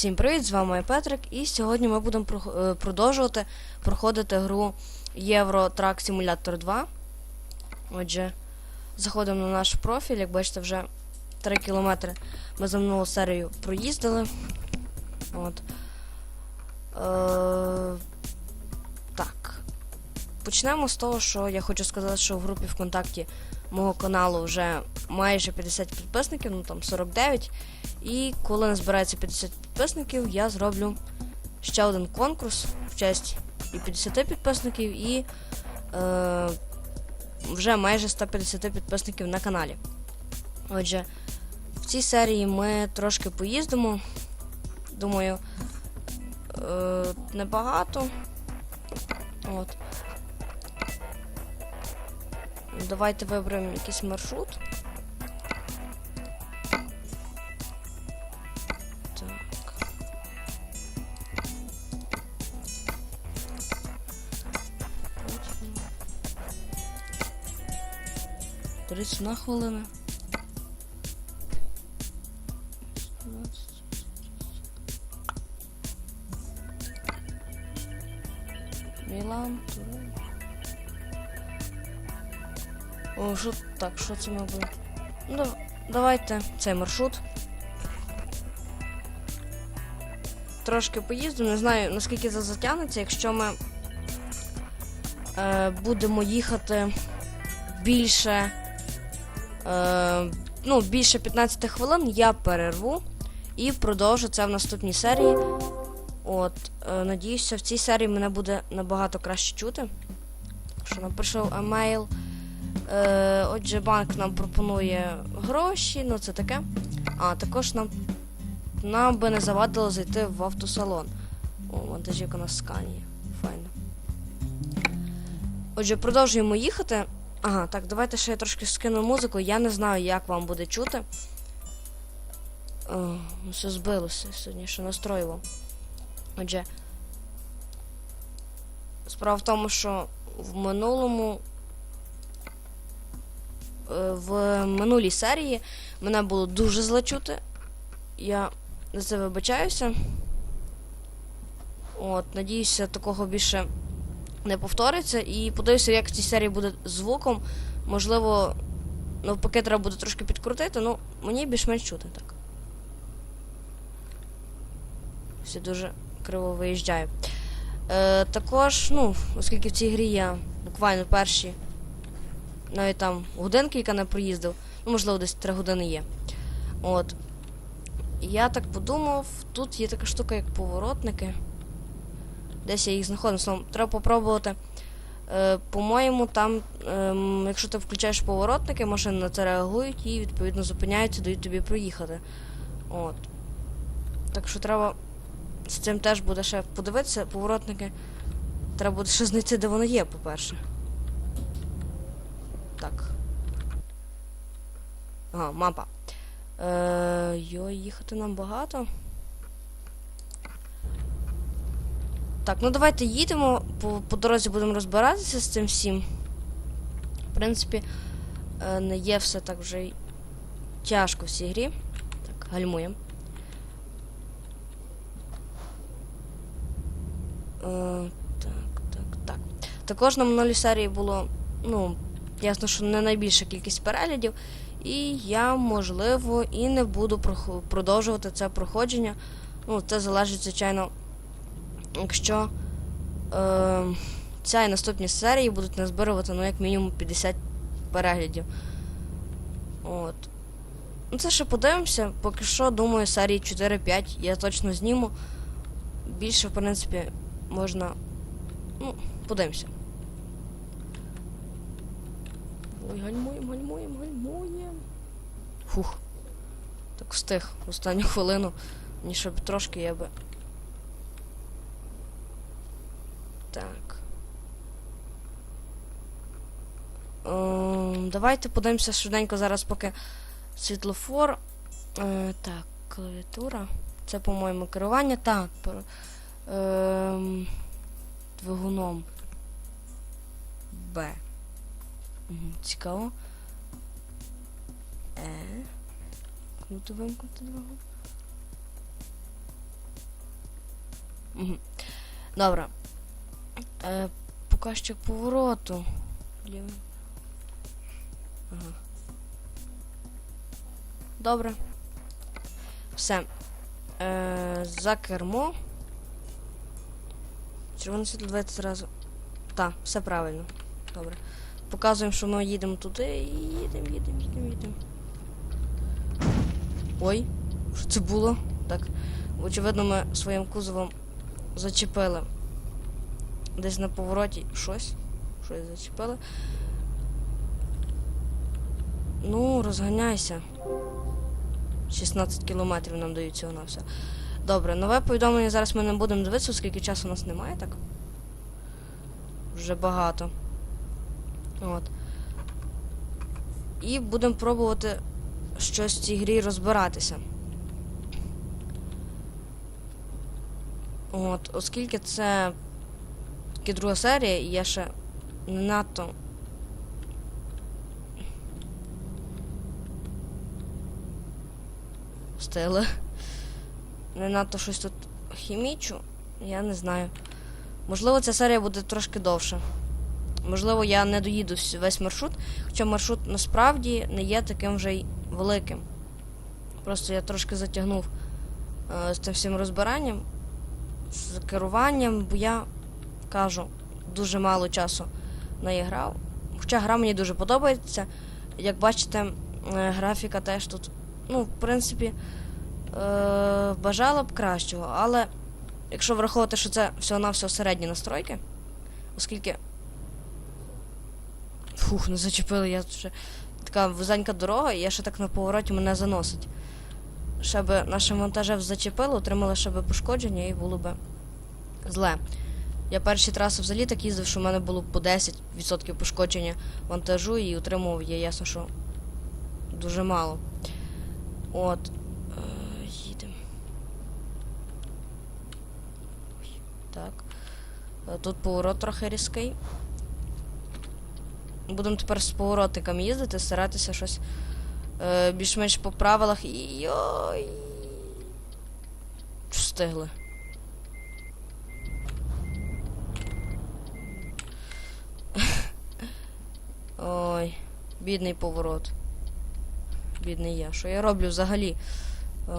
Всім привіт, з вами Петрик, і сьогодні ми будемо е, продовжувати проходити гру Euro Truck Simulator 2. Отже, заходимо на наш профіль, як бачите, вже 3 кілометри ми за минулу серію проїздили. От. Е- так. Почнемо з того, що я хочу сказати, що в групі ВКонтакті мого каналу вже майже 50 підписників, ну там 49. І коли назбирається 50 підписників, я зроблю ще один конкурс в честь і 50 підписників, і е, вже майже 150 підписників на каналі. Отже, в цій серії ми трошки поїздимо. Думаю, е, небагато. От. Давайте виберемо якийсь маршрут. Так. Тридцять на хвилина. Що так, що це ми будемо? Ну, давайте цей маршрут. Трошки поїздимо, не знаю наскільки це затягнеться, якщо ми е, будемо їхати більше, е, ну, більше 15 хвилин, я перерву і продовжу це в наступній серії. От, е, надіюся, в цій серії мене буде набагато краще чути. Що нам прийшов емейл. Е, отже, банк нам пропонує гроші, ну це таке. А, також нам, нам би не завадило зайти в автосалон. О, вантажівка на скані. Файно. Отже, продовжуємо їхати. Ага, так, давайте ще я трошки скину музику. Я не знаю, як вам буде чути. О, все збилося сьогодні, що настроїло. Отже. Справа в тому, що в минулому в минулій серії мене було дуже злачути. Я за це вибачаюся. От, надіюся, такого більше не повториться. І подивлюся, як в цій серії буде звуком. Можливо, навпаки, треба буде трошки підкрутити, ну, мені більш-менш чути так. Все дуже криво виїжджаю. Е, також, ну, оскільки в цій грі я буквально перші навіть там годинки, яка не проїздив, ну, можливо, десь 3 години є. От. Я так подумав, тут є така штука, як поворотники. Десь я їх знаходив. Словом, треба попробувати. Е, по-моєму, там, ем, якщо ти включаєш поворотники, машини на це реагують і відповідно зупиняються, дають тобі проїхати. От. Так що треба з цим теж буде ще подивитися, поворотники. Треба буде ще знайти, де воно є, по-перше. Так. Ага, мапа. Е, йой, їхати нам багато. Так, ну давайте їдемо. По, по дорозі будемо розбиратися з цим всім. В принципі, е, не є все так вже тяжко в цій грі. Так, гальмуємо. Е, так, так, так. Також на минулій серії було, ну, ясно, що не найбільша кількість переглядів. І я, можливо, і не буду продовжувати це проходження. Ну, це залежить, звичайно, якщо е, ця і наступні серії будуть назбирувати, ну, як мінімум 50 переглядів. От. Ну, це ще подивимося. Поки що, думаю, серії 4-5 я точно зніму. Більше, в принципі, можна. Ну, подивимося. Ой, гальмуємо, гальмуємо, гальмуємо. Фух. Так встиг останню хвилину. Мені щоб трошки я би. Так. Ем, давайте подивимося швиденько зараз, поки світлофор. Е, так, клавіатура. Це, по-моєму, керування. Так. Ем, двигуном. Б. Цікаво. Е. Круто вимкнути двигун. Мгм. Добре. Е, показчик повороту. Лівий. Ага. Добре. Все. Е, за кермо. Червоне світло давайте зразу. Так, все правильно. Добре. Показуємо, що ми їдемо туди і їдемо, їдемо, їдемо, їдемо. Ой, що це було? Так. Очевидно, ми своїм кузовом зачепили. Десь на повороті щось. Щось зачепили. Ну, розганяйся. 16 кілометрів нам дають цього на все. Добре, нове повідомлення зараз ми не будемо дивитися, оскільки часу у нас немає, так? Вже багато. От. І будемо пробувати щось в цій грі розбиратися. От, оскільки це таки друга серія, і я ще не надто. Стили. Не надто щось тут хімічу, я не знаю. Можливо, ця серія буде трошки довша. Можливо, я не доїду весь маршрут, хоча маршрут насправді не є таким вже й великим. Просто я трошки затягнув е, з цим всім розбиранням, з керуванням, бо я кажу, дуже мало часу наіграв. Хоча гра мені дуже подобається. Як бачите, е, графіка теж тут, ну, в принципі, е, бажала б кращого, але якщо враховувати, що це всього-навсього середні настройки, оскільки. Фух, не зачепили, я ще така вузенька дорога, і я ще так на повороті мене заносить. Ще би нашим вантажем зачепило, отримали ще би пошкодження і було би зле. Я перші траси взагалі так їздив, що в мене було по 10% пошкодження вантажу і отримував я ясно, що дуже мало. От. Е, їдемо. Так. Е, Тут поворот трохи різкий. Будемо тепер з поворотниками їздити, старатися щось е, більш-менш по правилах. Йой. Встигли. Ой, бідний поворот. Бідний я. Що я роблю взагалі? О,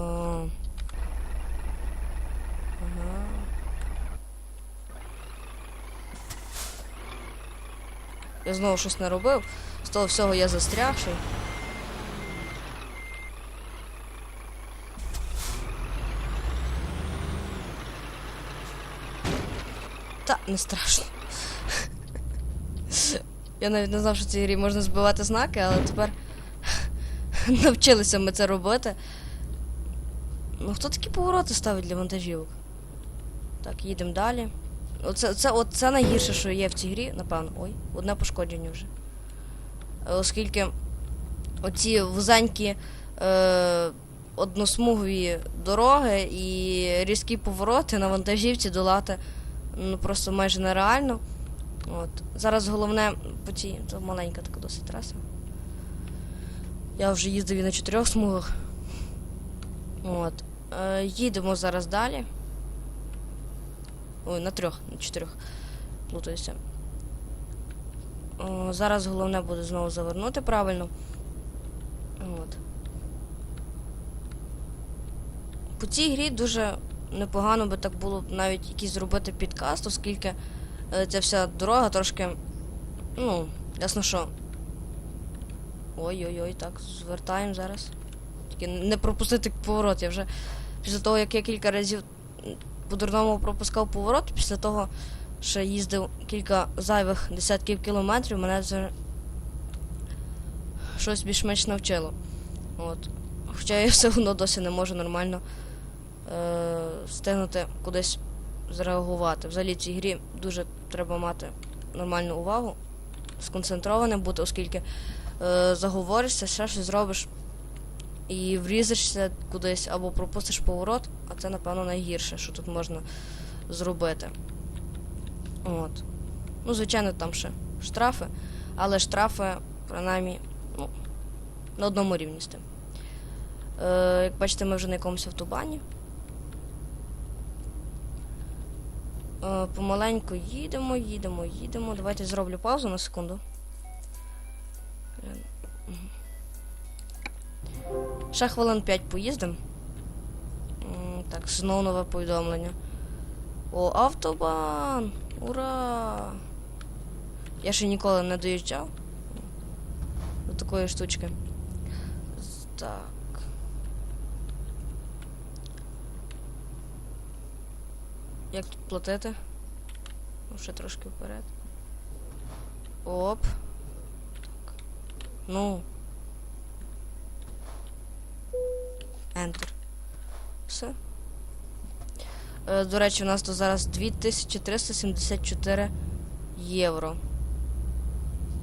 ага. Я знову щось не робив. З того всього я застрягший. Та, не страшно. Я навіть не знав, що в цій грі можна збивати знаки, але тепер навчилися ми це робити. Ну хто такі повороти ставить для вантажівок? Так, їдемо далі. Оце, це, от, це найгірше, що є в цій грі, напевно. Ой, одне пошкодження вже. Е, Оскільки оці вузенькі е, односмугові дороги і різкі повороти на вантажівці долати ну, просто майже нереально. От. Зараз головне по цій, це маленька така досить траса. Я вже їздив і на чотирьох смугах. От. Е, їдемо зараз далі. Ой, на трьох, на чотирьох. Плутаюся. Зараз головне буде знову завернути правильно. От. По цій грі дуже непогано би так було б навіть якийсь зробити підкаст, оскільки е, ця вся дорога трошки. Ну, ясно що. Ой-ой-ой, так, звертаємо зараз. Тільки не пропустити поворот. Я вже після того, як я кілька разів по-дурному пропускав поворот, після того ще їздив кілька зайвих десятків кілометрів, мене вже щось більш-менш навчило. От. Хоча я все одно досі не можу нормально е- встигнути кудись зреагувати. Взагалі в цій грі дуже треба мати нормальну увагу, сконцентрованим бути, оскільки е- заговоришся, ще щось зробиш і врізишся кудись або пропустиш поворот, а це, напевно, найгірше, що тут можна зробити. От. Ну, звичайно, там ще штрафи, але штрафи, принаймні, ну, на одному рівні з тим. Е, як бачите, ми вже на якомусь автобані. Е, помаленьку їдемо, їдемо, їдемо. Давайте зроблю паузу на секунду. Ще хвилин 5 поїздимо. Так, знову нове повідомлення. О, автобан! Ура! Я ще ніколи не доїжджав до такої штучки. Так. Як тут платити? Ну, ще трошки вперед. Оп. Так. Ну. Enter. Все. Е, до речі, у нас тут зараз 2374 євро.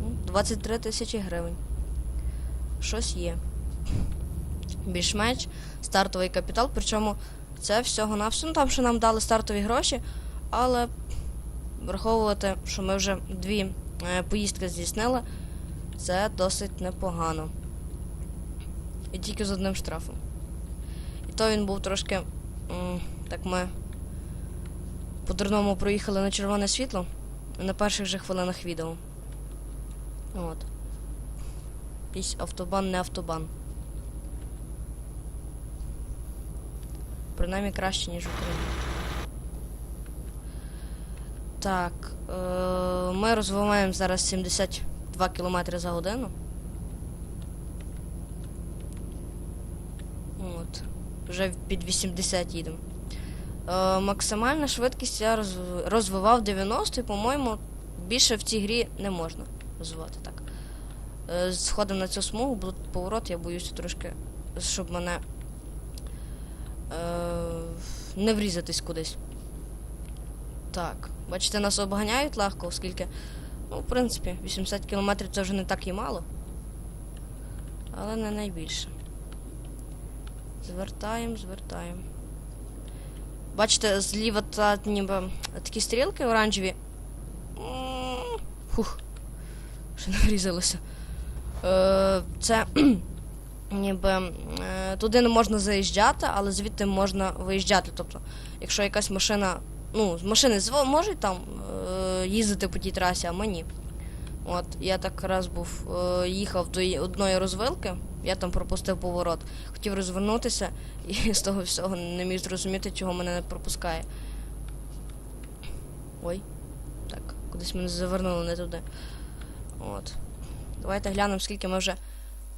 Ну, 23 тисячі гривень. Щось є. Більш-менш стартовий капітал, причому це всього на. Ну там ще нам дали стартові гроші, але враховувати, що ми вже дві е, поїздки здійснили, це досить непогано. І тільки з одним штрафом. То він був трошки. так ми по-дурному проїхали на червоне світло на перших же хвилинах відео. От. Якийсь автобан, не автобан. Принаймні краще, ніж в. Так. Е- ми розвиваємо зараз 72 км за годину. От. Вже під 80 їдемо. Е, максимальна швидкість я розв- розвивав 90 і, по-моєму, більше в цій грі не можна розвивати так. Е, сходимо на цю смугу, буде поворот, я боюся трошки, щоб мене е, не врізатись кудись. Так, бачите, нас обганяють легко, оскільки, ну, в принципі, 80 км це вже не так і мало. Але не найбільше. Звертаємо, звертаємо. Бачите, зліва та ніби такі стрілки оранжеві. Фух. Ще не врізалося. Е, це ніби е, туди не можна заїжджати, але звідти можна виїжджати. Тобто, якщо якась машина. Ну, з машини можуть там е, їздити по тій трасі, а ми ні. От, я так раз був, е, їхав до одної розвилки, я там пропустив поворот. Хотів розвернутися і з того всього не міг зрозуміти, чого мене не пропускає. Ой. Так, кудись мене завернули не туди. От. Давайте глянемо, скільки ми вже.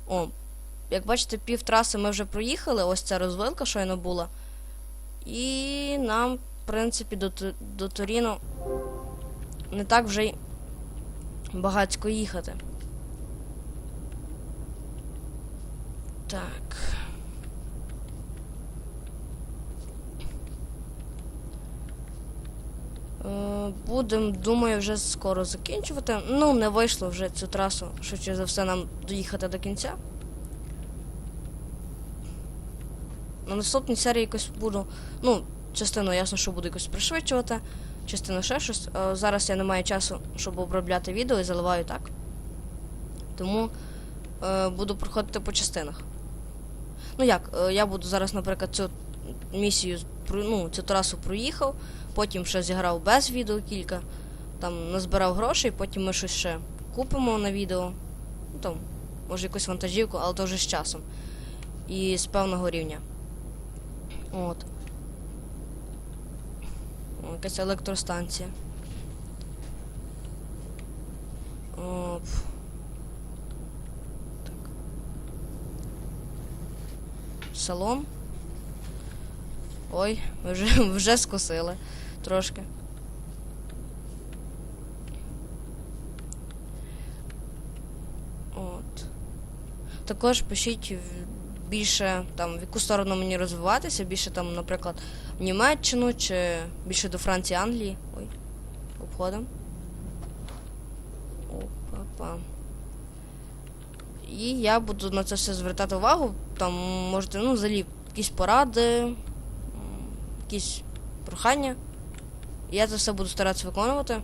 О, як бачите, пів траси ми вже проїхали, ось ця розвилка щойно була. І нам, в принципі, до, до Торіно не так вже й багацько їхати. Так. Е, Будем, думаю, вже скоро закінчувати. Ну, не вийшло вже цю трасу, швидше за все, нам доїхати до кінця. На наступній серії якось буду. Ну, частину ясно, що буду якось пришвидшувати, частину ще щось. Е, Зараз я не маю часу, щоб обробляти відео і заливаю так. Тому е, буду проходити по частинах. Ну як, е, я буду зараз, наприклад, цю місію, ну, цю трасу проїхав, потім ще зіграв без відео кілька, там назбирав грошей, потім ми щось ще купимо на відео. Ну там, може якусь вантажівку, але то вже з часом. І з певного рівня. От. Якась електростанція. Оп. Так. Салон. Ой, вже, вже скосили трошки. От. Також пишіть більше там, в яку сторону мені розвиватися, більше там, наприклад, в Німеччину чи більше до Франції, Англії. Ой, обходимо. Опа-па. І я буду на це все звертати увагу. Там можете, ну, взагалі, якісь поради, якісь прохання. Я це все буду старатися виконувати.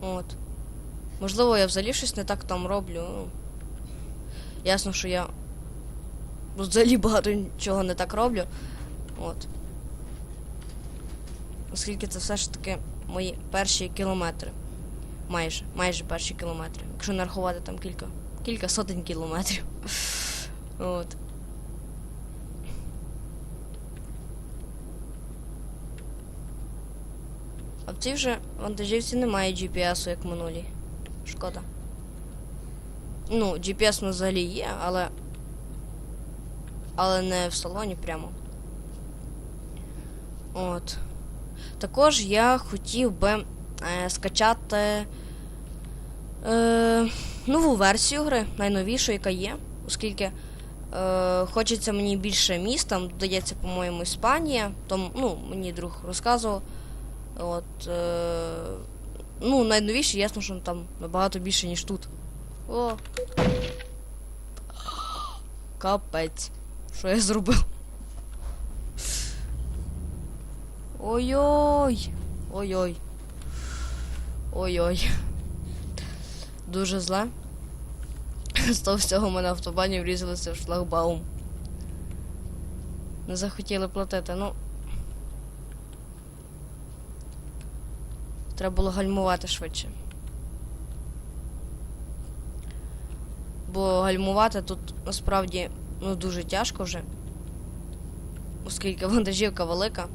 От. Можливо, я взагалі щось не так там роблю. Ясно, що я взагалі багато чого не так роблю. От. оскільки це все ж таки мої перші кілометри. Майже, майже перші кілометри. Якщо не рахувати там кілька, кілька сотень кілометрів. От. А в цій вже вантажівці немає GPS, як в минулій. Шкода. Ну, GPS у взагалі є, але. Але не в салоні прямо. От. Також я хотів би е, скачати е, нову версію гри, найновішу, яка є, оскільки е, хочеться мені більше міст, там додається, по-моєму, Іспанія. Тому, ну, мені друг розказував. От, е, ну, найновіше, ясно, що там набагато більше, ніж тут. О. Капець. Що я зробив? Ой-ой. Ой-ой. Ой-ой. Дуже зле. З того всього ми на автобані врізалися в шлагбаум. Не захотіли платити, ну. Треба було гальмувати швидше. Бо гальмувати тут насправді ну, дуже тяжко вже. Оскільки вантажівка велика.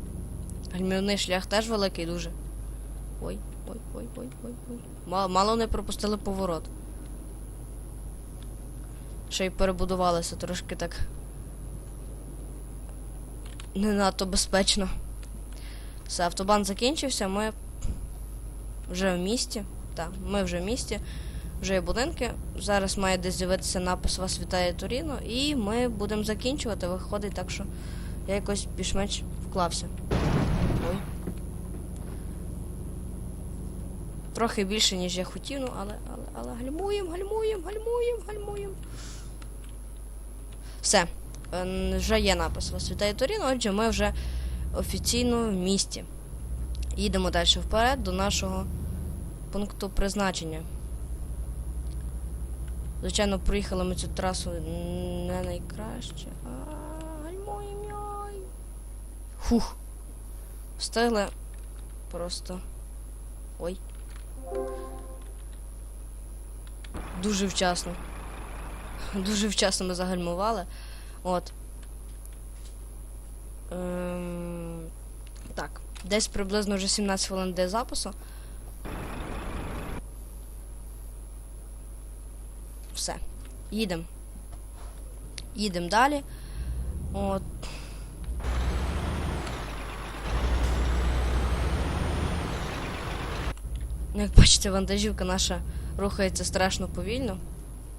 Гальмівний шлях теж великий дуже. Ой, ой, ой, ой, ой, ой. Мало, не пропустили поворот. Ще й перебудувалися трошки так. Не надто безпечно. Все, автобан закінчився, ми вже в місті. Так, ми вже в місті. Вже є будинки. Зараз має десь з'явитися напис Вас вітає Туріно. І ми будемо закінчувати. Виходить, так що я якось більш-менш вклався. Ой. Трохи більше, ніж я хотів, ну, але, але, але гальмуємо, гальмуємо, гальмуємо, гальмуємо. Все. Е, Вже є напис Вас вітає Туріно, отже, ми вже офіційно в місті. Їдемо далі вперед до нашого пункту призначення. Звичайно, проїхали ми цю трасу не найкраще. А, гальмуємо, йой. Фух. Встигли просто. Ой. Дуже вчасно. Дуже вчасно ми загальмували. От. Ем... Так. Десь приблизно вже 17 хвилин до запису. Все. Їдемо. Їдемо далі. От. Як бачите, вантажівка наша рухається страшно повільно.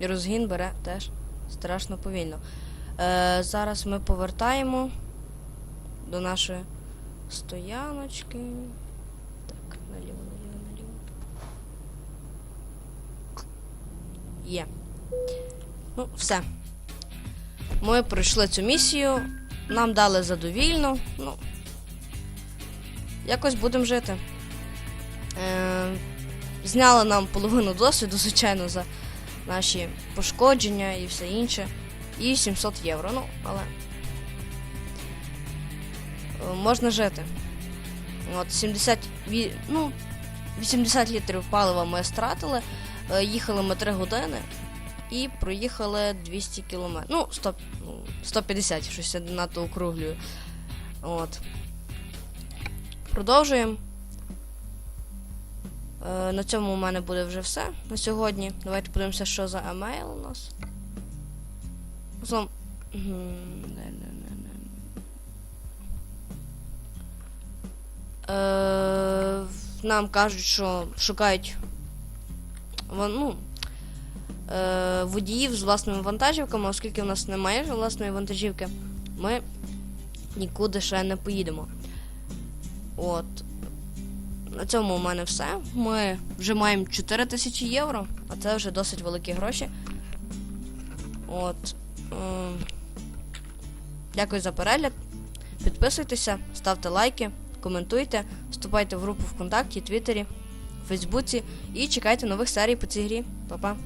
І розгін бере теж страшно повільно. Е, зараз ми повертаємо до нашої стояночки. Так, наліво, наліво, наліво. Є. Ну, все. Ми пройшли цю місію. Нам дали задовільно. Ну. Якось будемо жити. Е, зняли нам половину досвіду, звичайно, за наші пошкодження і все інше. І 700 євро. Ну, але. е, Можна жити. От 70, ну, 80 літрів палива ми стратили. Е, Їхали ми 3 години і проїхали 200 кілометрів. Ну, 100, ну, 150, щось я надто округлюю. От. Продовжуємо. Е, на цьому у мене буде вже все на сьогодні. Давайте подивимося, що за емейл у нас. Загалом. Е, Нам кажуть, що шукають ну, водіїв з власними вантажівками, оскільки в нас немає власної вантажівки, ми нікуди ще не поїдемо. От. На цьому у мене все. Ми вже маємо 4 тисячі євро, а це вже досить великі гроші. От. Ем, Дякую за перегляд. Підписуйтеся, ставте лайки, коментуйте, вступайте в групу ВКонтакті, Твіттері, Фейсбуці і чекайте нових серій по цій грі. Па-па!